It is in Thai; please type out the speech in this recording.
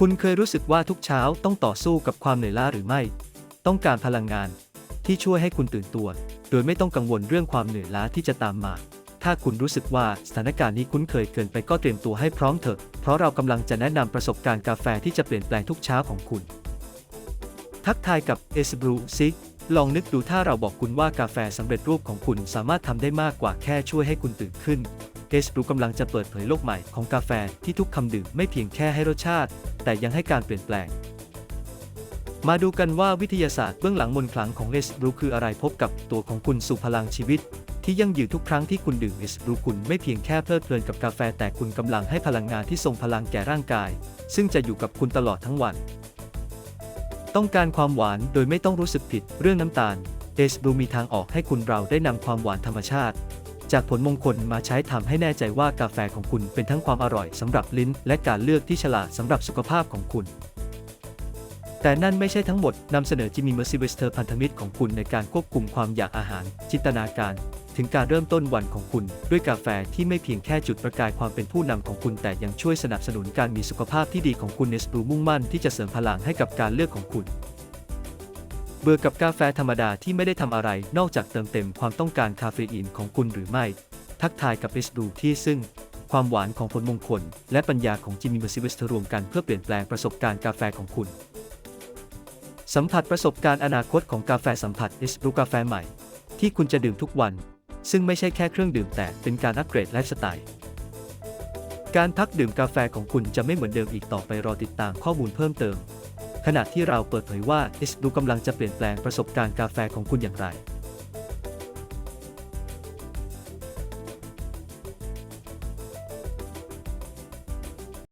คุณเคยรู้สึกว่าทุกเช้าต้องต่อสู้กับความเหนื่อยล้าหรือไม่ ต้องการพลังงานที่ช่วยให้คุณตื่นตัว โดยไม่ต้องกังวลเรื่องความเหนื่อยล้าที่จะตามมา ถ้าคุณรู้สึกว่าสถานการณ์นี้คุ้นเคยเกินไปก็เตรียมตัวให้พร้อมเถอะ เพราะเรากำลังจะแนะนำประสบการณ์กาแฟที่จะเปลี่ยนแปลงทุกเช้าของคุณ ทักทายกับเอสบรูซิลองนึกดูถ้าเราบอกคุณว่ากาแฟสำเร็จรูปของคุณสามารถทำได้มากกว่าแค่ช่วยให้คุณตื่นขึ้นเอสบรูกำลังจะเปิดเผยโลกใหม่ของกาแฟที่ทุกคำดื่มไม่เพียงแค่ให้รสชาติ แต่ยังให้การเปลี่ยนแปลง มาดูกันว่าวิทยาศาสตร์เบื้องหลังมนต์ขลังของเอสบรูคืออะไรพบกับตัวของคุณสู่พลังชีวิต ที่ยั่งยืนทุกครั้งที่คุณดื่มเอสบรูคุณไม่เพียงแค่เพลิดเพลินกับกาแฟแต่คุณกำลังให้พลังงานที่ทรงพลังแก่ร่างกาย ซึ่งจะอยู่กับคุณตลอดทั้งวัน ต้องการความหวานโดยไม่ต้องรู้สึกผิดเรื่องน้ำตาลเอสบรูมีทางออกให้คุณเราได้นำความหวานธรรมชาติ จากผลมงคลมาใช้ทำให้แน่ใจว่ากาแฟของคุณเป็นทั้งความอร่อยสำหรับลิ้น และการเลือกที่ฉลาดสำหรับสุขภาพของคุณ แต่นั่นไม่ใช่ทั้งหมดนำเสนอจิมมี่เมอร์ซิเวสเตอร์พันธมิตรของคุณในการควบคุมความอยากอาหาร จินตนาการ ถึงการเริ่มต้นวันของคุณ ด้วยกาแฟที่ไม่เพียงแค่จุดประกายความเป็นผู้นำของคุณ แต่ยังช่วยสนับสนุนการมีสุขภาพที่ดีของคุณเนสบรูมุ่งมั่นที่จะเสริมพลังให้กับการเลือกของคุณ เบื่อกับกาแฟธรรมดาที่ไม่ได้ทำอะไรนอกจากเติมเต็มความต้องการคาเฟอีนของคุณหรือไม่ ทักทายกับเอสบรูที่ซึ่ง ความหวานของผลมงคล และปัญญาของจิมมี่มอร์ซิเวสเตอร์รวมกันเพื่อเปลี่ยนแปลงประสบการณ์กาแฟของคุณ สัมผัสประสบการณ์อนาคตของกาแฟสัมผัสเอสบรูกาแฟใหม่ ที่คุณจะดื่มทุกวัน ซึ่งไม่ใช่แค่เครื่องดื่มแต่เป็นการอัปเกรดไลฟ์สไตล์การพักดื่มกาแฟของคุณจะไม่เหมือนเดิมอีกต่อไปรอติดตามข้อมูลเพิ่มเติม ขณะที่เราเปิดเผยว่าเอสบรูกำลังจะเปลี่ยนแปลงประสบการณ์กาแฟของคุณอย่างไร